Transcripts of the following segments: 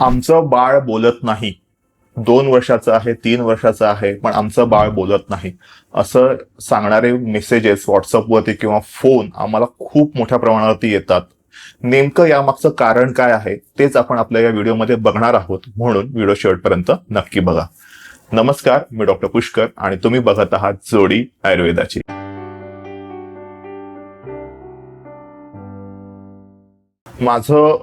आमचं बाळ बोलत नाही. दोन वर्षाचं आहे तीन वर्षाचं आहे पण आमचं बाळ बोलत नाही. असं सांगणारे मेसेजेस व्हॉट्सअपवरती किंवा फोन आम्हाला खूप मोठ्या प्रमाणावरती येतात. नेमकं यामागचं कारण काय आहे तेच आपण आपल्या या व्हिडिओमध्ये बघणार आहोत. म्हणून व्हिडिओ शेवटपर्यंत नक्की बघा. नमस्कार मी डॉक्टर पुष्कर आणि तुम्ही बघत आहात जोडी आयुर्वेदाची. माझं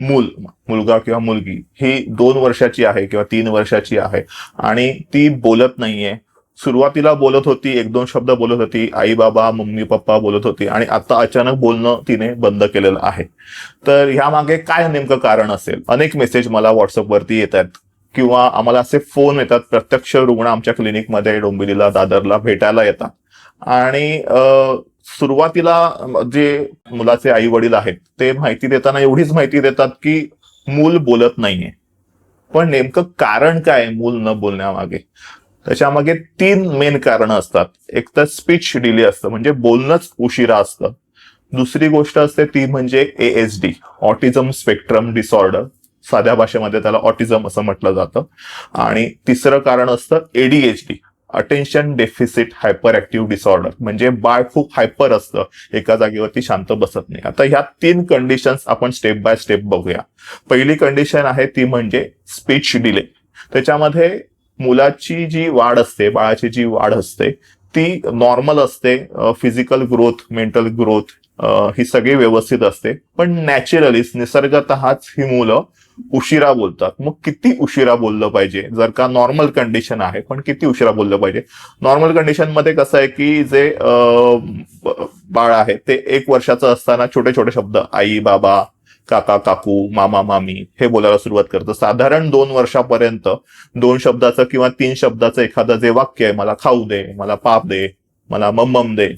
मूल मुलगा किंवा मुलगी ही दोन वर्षाची आहे किंवा तीन वर्षाची आहे. आणि ती बोलत नाहीये. सुरुवातीला बोलत होती एक दोन शब्द बोलत होती आई बाबा मम्मी पप्पा बोलत होती आणि आता अचानक बोलणं तिने बंद केलेलं आहे. तर ह्या मागे काय नेमकं कारण असेल? अनेक मेसेज मला व्हॉट्सअपवरती येत आहेत किंवा आम्हाला असे फोन येतात. प्रत्यक्ष रुग्ण आमच्या क्लिनिकमध्ये डोंबिवलीला दादरला भेटायला येतात. आणि सुरुवातीला जे मुलाचे आई वडील आहेत ते माहिती देताना एवढीच माहिती देतात की मूल बोलत नाहीये. पण नेमकं कारण काय मूल न बोलण्यामागे? त्याच्यामागे तीन मेन कारण असतात. एक तर स्पीच डिले असतं म्हणजे बोलणंच उशिरा असतं. दुसरी गोष्ट असते ती म्हणजे एएसडी ऑटिझम स्पेक्ट्रम डिसऑर्डर साध्या भाषेमध्ये त्याला ऑटिझम असं म्हटलं जातं. आणि तिसरं कारण असतं ADHD attention deficit hyperactive disorder म्हणजे बाळ खूप हायपर असतं एका जागेवरती शांत बसत नाही. आता ह्या तीन कंडिशन्स आपण स्टेप बाय स्टेप बघूया. पहिली कंडिशन आहे ती म्हणजे स्पीच डिले त्याच्यामध्ये मुलाची जी वाढ असते बाळाची जी वाढ असते ती नॉर्मल असते फिजिकल ग्रोथ मेंटल ग्रोथ ही सगळी व्यवस्थित असते. पण नॅचरली निसर्गतःच ही मुलं उशिरा बोलतात. मग किती उशिरा बोललं पाहिजे? जर का नॉर्मल कंडिशन आहे पण किती उशिरा बोललं पाहिजे? नॉर्मल कंडिशनमध्ये कसं आहे की जे बाळ आहे ते एक वर्षाचं असताना छोटे छोटे शब्द आई बाबा काका काकू मामा मामी हे बोलायला सुरुवात करतं. साधारण दोन वर्षापर्यंत दोन शब्दाचं किंवा तीन शब्दाचं एखादं जे वाक्य आहे मला खाऊ दे मला पाप दे मला मम्मम दे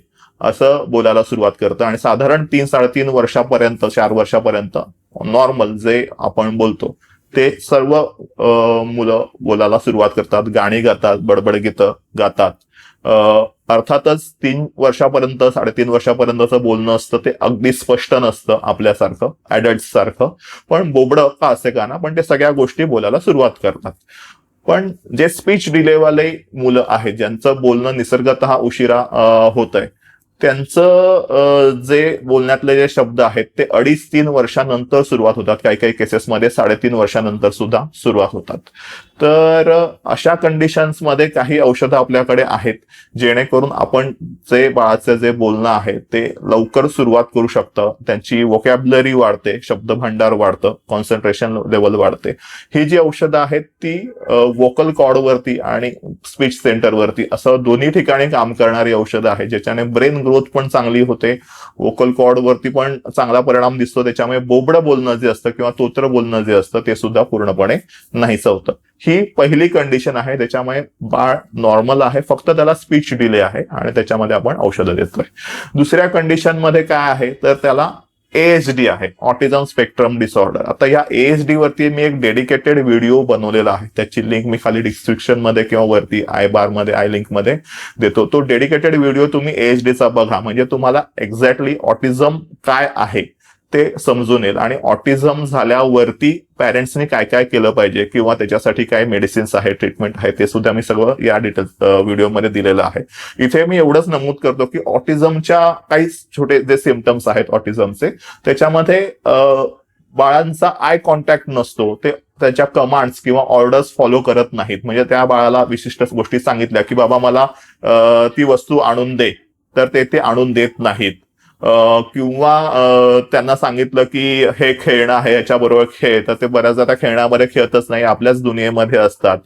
असं बोलायला सुरुवात करतं. आणि साधारण तीन साडेतीन वर्षापर्यंत चार वर्षापर्यंत नॉर्मल जे आपण बोलतो ते सर्व मुलं बोलायला सुरुवात करतात. गाणी गातात बडबड गीतं गातात. अर्थातच तीन वर्षापर्यंत साडेतीन वर्षापर्यंतचं बोलणं असतं ते अगदी स्पष्ट नसतं आपल्यासारखं ऍडल्ट सारखं. पण बोबडं का असे का ना पण ते सगळ्या गोष्टी बोलायला सुरुवात करतात. पण जे स्पीच डिलेवाले मुलं आहेत ज्यांचं बोलणं निसर्गत उशिरा होत आहे त्यांचं जे बोलण्यातले जे शब्द आहेत ते अडीच तीन वर्षानंतर सुरुवात होतात. काही काही केसेसमध्ये साडेतीन वर्षानंतर सुद्धा सुरुवात होतात. तर अशा कंडिशन्समध्ये काही औषधं आपल्याकडे आहेत जेणेकरून आपण जे बाळाचं जे बोलणं आहे ते लवकर सुरुवात करू शकतं. त्यांची वोकॅबलरी वाढते शब्द भांडार वाढतं कॉन्सन्ट्रेशन लेवल वाढते. ही जी औषधं आहेत ती वोकल कॉर्डवरती आणि स्पीच सेंटरवरती असं दोन्ही ठिकाणी काम करणारी औषधं आहेत ज्याच्याने ब्रेन ग्रोथ पण चांगली होते वोकल कॉर्डवरती पण चांगला परिणाम दिसतो त्याच्यामुळे बोबडं बोलणं जे असतं किंवा तोत्र बोलणं जे असतं ते सुद्धा पूर्णपणे नाहीचं होतं. ही पहिली कंडिशन आहे त्याच्यामुळे बाळ नॉर्मल आहे फक्त त्याला स्पीच डिले आहे आणि त्याच्यामध्ये आपण औषधं देतोय. दुसऱ्या कंडिशनमध्ये काय आहे? तर त्याला एएसडी आहे ऑटिझम स्पेक्ट्रम डिसऑर्डर आता या एएसडी वरती मी एक डेडिकेटेड व्हिडिओ बनवलेला आहे. त्याची लिंक मी खाली डिस्क्रिप्शनमध्ये किंवा वरती आय बारमध्ये आय लिंकमध्ये देतो. तो डेडिकेटेड व्हिडिओ तुम्ही एएसडीचा चा बघा. म्हणजे तुम्हाला एक्झॅक्टली ऑटिझम काय आहे? ते समजून येईल. आणि ऑटिझम झाल्यावरती पॅरेंट्सनी काय काय केलं पाहिजे किंवा त्याच्यासाठी काय मेडिसिन्स आहे ट्रीटमेंट आहे ते सुद्धा मी सगळं या डिटेल व्हिडिओमध्ये दिलेलं आहे. इथे मी एवढंच नमूद करतो की ऑटिझमच्या काही छोटे जे सिमटम्स आहेत ऑटिझमचे त्याच्यामध्ये बाळांचा आय कॉन्टॅक्ट नसतो ते त्याच्या कमांड्स किंवा ऑर्डर्स फॉलो करत नाहीत. म्हणजे त्या बाळाला विशिष्ट गोष्टी सांगितल्या की बाबा मला ती वस्तू आणून दे. तर ते ते आणून देत नाहीत. किंवा त्यांना सांगितलं की हे खेळणं आहे याच्याबरोबर खेळ. तर ते बऱ्याचदा त्या खेळण्यामध्ये खेळतच नाही आपल्याच दुनियेमध्ये असतात.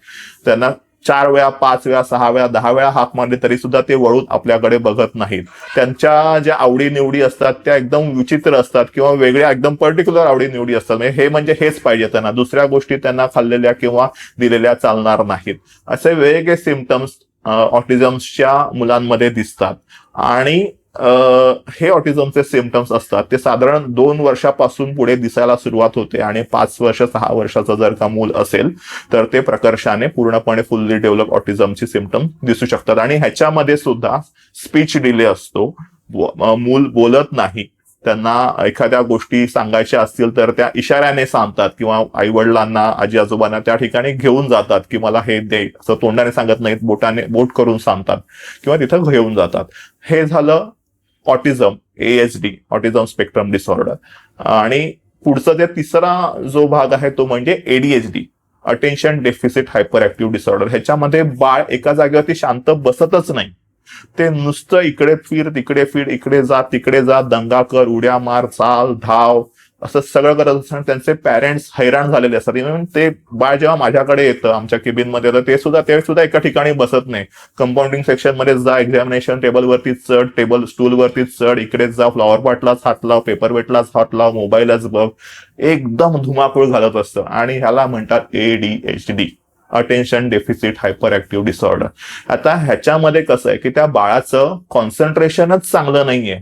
त्यांना चार वेळा पाच वेळा सहा वेळा दहा वेळा हाक मारली तरी सुद्धा ते वळून आपल्याकडे बघत नाहीत. त्यांच्या ज्या आवडीनिवडी असतात त्या एकदम विचित्र असतात किंवा वेगळ्या एकदम पर्टिक्युलर आवडी निवडी असतात. म्हणजे हे म्हणजे हेच पाहिजे त्यांना. दुसऱ्या गोष्टी त्यांना खाल्लेल्या किंवा दिलेल्या चालणार नाहीत. असे वेगवेगळे सिमटम्स ऑटिझम्सच्या मुलांमध्ये दिसतात. आणि हे ऑटिझमचे सिमटम्स असतात. ते साधारण दोन वर्षापासून पुढे दिसायला सुरुवात होते आणि पाच वर्ष सहा वर्षाचं जर का मूल असेल तर ते प्रकर्षाने पूर्णपणे फुल्ली डेव्हलप ऑटिझमची सिमटम दिसू शकतात. आणि ह्याच्यामध्ये सुद्धा स्पीच डिले असतो. मूल बोलत नाही. त्यांना एखाद्या गोष्टी सांगायच्या असतील तर त्या इशाऱ्याने सांगतात किंवा आई वडिलांना आजी आजोबांना त्या ठिकाणी घेऊन जातात की मला हे दे. असं तोंडाने सांगत नाहीत बोटाने बोट करून सांगतात किंवा तिथं घेऊन जातात. हे झालं autism ASD autism spectrum disorder. आणि पुढचा जे तिसरा जो भाग आहे तो म्हणजे ADHD attention deficit hyperactive disorder ह्याच्यामध्ये बाळ एका जागेवरती शांत बसतच नाही. ते नुसतं इकडे फिर तिकडे फिर इकडे जा तिकडे जा दंगा कर उड्या मार चाल धाव. असं सगळं करत असताना त्यांचे पॅरेंट्स हैराण झालेले असतात. इव्हन ते बाळ जेव्हा माझ्याकडे येतं आमच्या केबिनमध्ये येतं ते सुद्धा ते सुद्धा एका ठिकाणी बसत नाही. कंपाऊंडिंग सेक्शनमध्ये जा एक्झामिनेशन टेबलवरती चढ टेबल स्टूल वरती चढ इकडेच जा फ्लॉवर पॉटलाच हात लाव पेपर वेटलाच हात लाव मोबाईलच बघ. एकदम धुमाकूळ घालत असतं. आणि ह्याला म्हणतात A D H D attention deficit hyperactive disorder आता ह्याच्यामध्ये कसं आहे की त्या बाळाचं कॉन्सन्ट्रेशनच चांगलं नाहीये.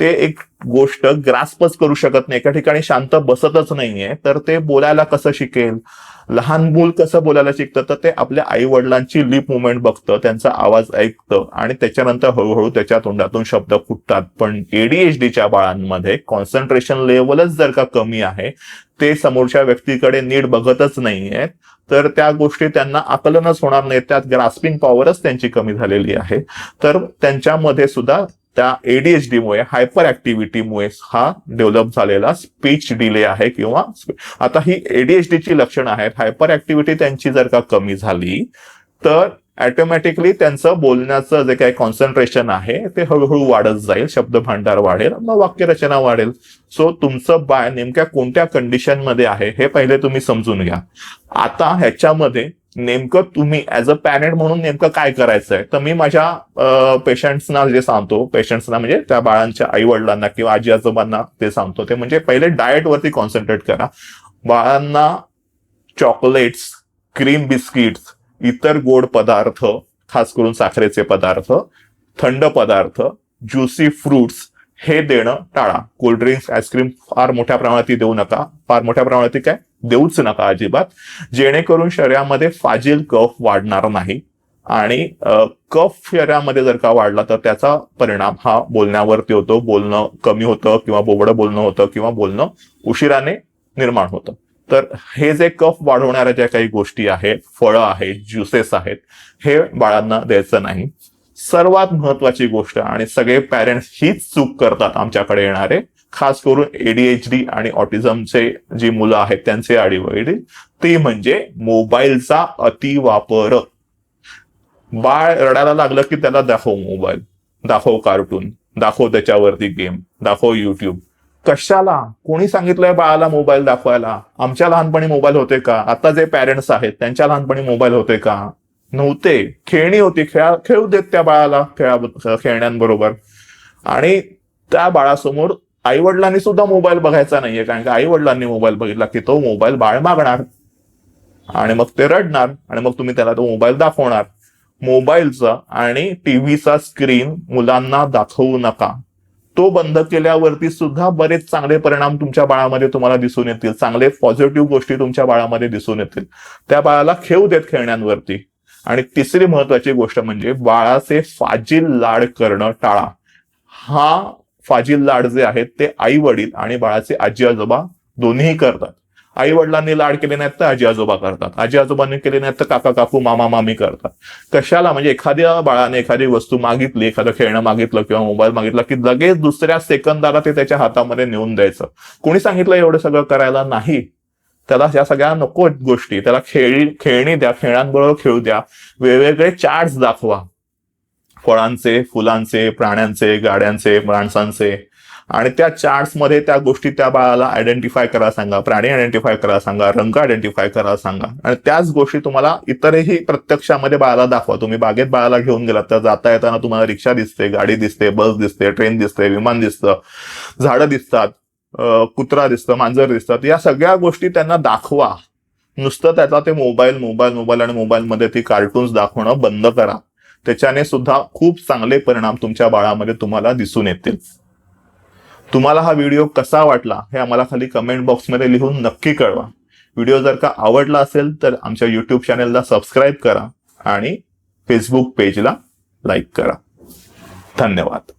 ते एक गोष्ट ग्रास्पच करू शकत नाही. एका ठिकाणी शांत बसतच नाहीये. तर ते बोलायला कसं शिकेल? लहान मूल कसं बोलायला शिकतं? तर ते आपल्या आई वडिलांची लिप मुवमेंट बघतं त्यांचा आवाज ऐकतं आणि त्याच्यानंतर हळूहळू त्याच्या तोंडातून शब्द फुटतात. पण एडीएचडीच्या बाळांमध्ये कॉन्सन्ट्रेशन लेवलच जर का कमी आहे ते समोरच्या व्यक्तीकडे नीट बघतच नाहीयेत तर त्या गोष्टी त्यांना आकलनच होणार नाही त्यात ग्रास्पिंग पॉवरच त्यांची कमी झालेली आहे. तर त्यांच्यामध्ये सुद्धा त्या एडीएचडी मुळे हायपर ऍक्टिव्हिटीमुळे हा डेव्हलप झालेला स्पीच डिले आहे किंवा आता ही एडीएचडीची ची लक्षणं आहेत. हायपर ऍक्टिव्हिटी त्यांची जर का कमी झाली तर ऑटोमॅटिकली त्यांचं बोलण्याचं जे काही कॉन्सन्ट्रेशन आहे ते हळूहळू वाढत जाईल शब्द भांडार वाढेल मग वाक्यरचना वाढेल. सो तुमचं बाळ नेमक्या कोणत्या कंडिशनमध्ये आहे हे पहिले तुम्ही समजून घ्या. आता ह्याच्यामध्ये नेमकं तुम्ही ऍज अ पॅरेंट म्हणून नेमकं काय करायचं आहे तर मी माझ्या पेशंट्सना जे सांगतो पेशंट्सना म्हणजे त्या बाळांच्या आई वडिलांना किंवा आजी आजोबांना ते सांगतो ते म्हणजे पहिले डाएट वरती कॉन्सन्ट्रेट करा. बाळांना चॉकलेट्स क्रीम बिस्किट्स इतर गोड पदार्थ खास करून साखरेचे पदार्थ थंड पदार्थ ज्युसी फ्रुट्स हे देणं टाळा. कोल्ड्रिंक्स आईस्क्रीम फार मोठ्या प्रमाणात देऊ नका. फार मोठ्या प्रमाणात काय? देऊच नका अजिबात. जेणेकरून शरीरामध्ये फाजील कफ वाढणार नाही. आणि कफ शरीरामध्ये जर का वाढला तर त्याचा परिणाम हा बोलण्यावरती होतो. बोलणं कमी होतं किंवा बोबडं बोलणं होतं किंवा बोलणं उशिराने निर्माण होतं. तर हे जे कफ वाढवणाऱ्या ज्या काही गोष्टी आहेत फळं आहेत ज्युसेस आहेत हे बाळांना द्यायचं नाही. सर्वात महत्वाची गोष्ट आणि सगळे पॅरेंट्स हीच चूक करतात आमच्याकडे येणारे खास करून एडीएचडी आणि ऑटिझमचे जी मुलं आहेत त्यांचे आडीवडील ती म्हणजे मोबाईलचा अतिवापर बाळ रडायला लागलं की त्याला दाखव मोबाईल दाखव कार्टून दाखव त्याच्यावरती गेम दाखव युट्यूब कशाला? कोणी सांगितलंय बाळाला मोबाईल दाखवायला? आमच्या लहानपणी मोबाईल होते का? आता जे पॅरेंट्स आहेत त्यांच्या लहानपणी मोबाईल होते का? नव्हते. खेळणी होती. खेळा खेळू देत त्या बाळाला खेळा खेळण्यांबरोबर. आणि त्या बाळासमोर आई वडिलांनी सुद्धा मोबाईल बघायचा नाहीये कारण की आई वडिलांनी मोबाईल बघितला की तो मोबाईल बाळ मागणार. आणि मग ते रडणार आणि मग तुम्ही त्याला तो मोबाईल दाखवणार. मोबाईलचा आणि टीव्हीचा स्क्रीन मुलांना दाखवू नका. तो बंद केल्यावरती सुद्धा बरेच चांगले परिणाम तुमच्या बाळामध्ये तुम्हाला दिसून येतील. चांगले पॉझिटिव्ह गोष्टी तुमच्या बाळामध्ये दिसून येतील. त्या बाळाला खेळू देत खेळण्यांवरती. आणि तिसरी महत्वाची गोष्ट म्हणजे बाळाचे फाजील लाड करणं टाळा. हा फाजील लाड जे आहेत ते आई वडील आणि बाळाचे आजी आजोबा दोन्हीही करतात. आई वडिलांनी लाड केले नाहीत तर आजी आजोबा करतात. आजी आजोबांनी केले नाहीत तर काका काकू मामा मामी करतात. कशाला? म्हणजे एखाद्या बाळाने एखादी वस्तू मागितली एखादं खेळणं मागितलं किंवा मोबाईल मागितला की लगेच दुसऱ्या सेकंदाला ते त्याच्या हातामध्ये नेऊन द्यायचं. कोणी सांगितलं एवढं सगळं करायला? नाही. त्याला या सगळ्या नको गोष्टी. त्याला खेळी खेळणी द्या खेळांबरोबर खेळू द्या. वेगवेगळे चार्ट्स दाखवा. फळांचे फुलांचे प्राण्यांचे गाड्यांचे माणसांचे. आणि त्या चार्ट्समध्ये त्या गोष्टी त्या बाळाला आयडेंटिफाय करा सांगा. प्राणी आयडेंटिफाय करा सांगा. रंग आयडेंटिफाय करा सांगा. आणि त्याच गोष्टी तुम्हाला इतरही प्रत्यक्षामध्ये बाळाला दाखवा. तुम्ही बागेत बाळाला घेऊन गेलात तर जाता येताना तुम्हाला रिक्षा दिसते गाडी दिसते बस दिसते ट्रेन दिसते विमान दिसतं झाडं दिसतात कुत्रा दिसतं मांजर दिसतात. या सगळ्या गोष्टी त्यांना दाखवा. नुसतं त्याचा ते मोबाईल मोबाईल मोबाईल आणि मोबाईलमध्ये ती कार्टून्स दाखवणं बंद करा. त्याच्याने सुद्धा खूप चांगले परिणाम तुमच्या बाळामध्ये तुम्हाला दिसून येतील. तुम्हाला हा व्हिडिओ कसा वाटला हे आम्हाला खाली कमेंट बॉक्समध्ये लिहून नक्की कळवा. व्हिडिओ जर का आवडला असेल तर आमच्या यूट्यूब चॅनेलला सबस्क्राईब करा आणि फेसबुक पेजला लाईक करा. धन्यवाद.